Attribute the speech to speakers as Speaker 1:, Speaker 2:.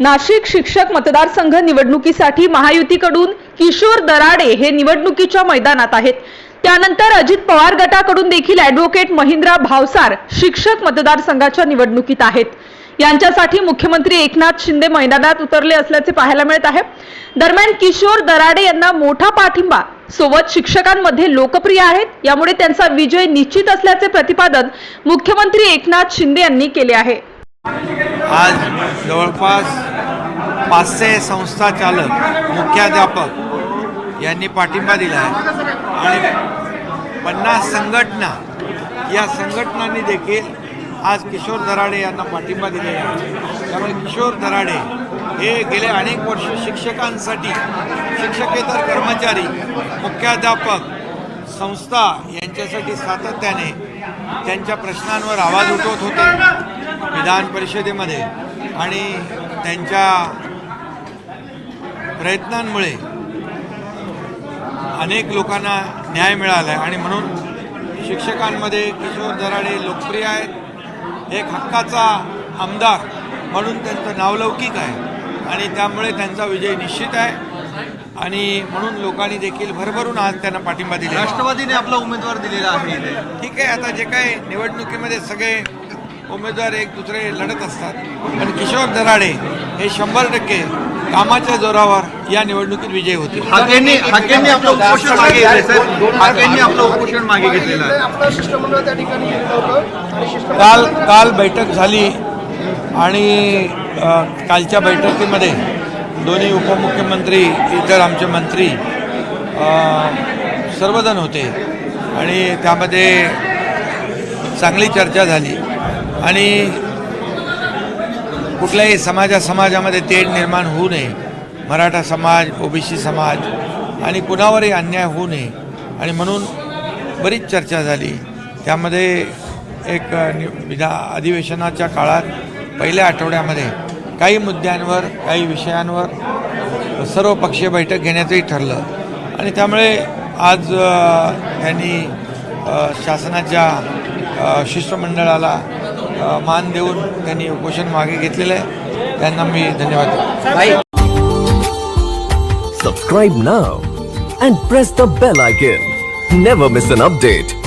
Speaker 1: नाशिक शिक्षक मतदारसंघ निवडणुकीसाठी महायुतीकडून किशोर दराडे हे निवडणुकीच्या मैदानात आहेत. त्यानंतर अजित पवार गटाकडून देखील ऍडव्होकेट महिंद्रा भावसार शिक्षक मतदारसंघाच्या निवडणुकीत आहेत. यांच्यासाठी मुख्यमंत्री एकनाथ शिंदे मैदानात उतरले असल्याचे पाहायला मिळत आहे. दरम्यान किशोर दराडे यांना मोठा पाठिंबा सोबत शिक्षकांमध्ये लोकप्रिय आहेत. यामुळे त्यांचा विजय निश्चित असल्याचे प्रतिपादन मुख्यमंत्री एकनाथ शिंदे यांनी केले आहे.
Speaker 2: आज जवळपास पाचशे संस्था चालक मुख्याध्यापक यांनी पाठिंबा दिला आहे. आणि पन्नास संघटना या संघटनांनी देखील आज किशोर दराडे यांना पाठिंबा दिलेला आहे. त्यामुळे किशोर दराडे हे गेले अनेक वर्ष शिक्षकांसाठी शिक्षकेतर कर्मचारी मुख्याध्यापक संस्था यांच्यासाठी सातत्याने त्यांच्या प्रश्नांवर आवाज उठवत होते विधान परिषदेमध्ये. आणि त्यांच्या प्रयत्नांमुळे अनेक लोकांना न्याय मिळाला आहे आणि म्हणून शिक्षकांमध्ये किशोर दराडे लोकप्रिय आहेत. एक हक्काचा आमदार म्हणून त्यांचं नावलौकिक आहे. आणि त्यामुळे त्यांचा विजय निश्चित आहे. आणि म्हणून लोकांनी देखील भरभरून आज त्यांना पाठिंबा दिला
Speaker 3: राष्ट्रवादीने आपला उमेदवार दिलेला आहे.
Speaker 2: ठीक आहे आता जे काही निवडणुकीमध्ये सगळे उमेदवार एक दुसरे लढत असतात. पण किशोर दराडे हे शंभर टक्के कामाच्या जोरावर या निवडणुकीत विजयी होतील.
Speaker 3: हाकेंनी हाकेंनी आपलं उपोषण मागे साहेब. हाकेंनी आपलं उपोषण मागे घेतलेलं आहे.
Speaker 4: आपलं शिष्टमंडळ त्या ठिकाणी गेलं होतं आणि शिष्टमंडळ
Speaker 2: काल काल बैठक झाली आणि अ, कालच्या बैठकीमध्ये दोन्ही उपमुख्यमंत्री इतर आमचे मंत्री अ, सर्वजण होते. आणि त्यामध्ये चांगली चर्चा झाली. आणि कुठल्याही समाजा समाजामध्ये तेढ निर्माण होऊ नये. मराठा समाज ओबीसी समाज आणि कुणावरही अन्याय होऊ नये. आणि म्हणून बरीच चर्चा झाली. त्यामध्ये एक नि- विधा अधिवेशनाच्या काळात पहिल्या आठवड्यामध्ये काही मुद्द्यांवर काही विषयांवर सर्वपक्षीय बैठक घेण्याचंही ठरलं. आणि त्यामुळे आज त्यांनी शासनाच्या शिष्टमंडळाला मान देऊन त्यांनी उपोषण मागे घेतलेलं आहे. त्यांना मी धन्यवाद सबस्क्राईब
Speaker 5: ना and press the bell I game never miss an update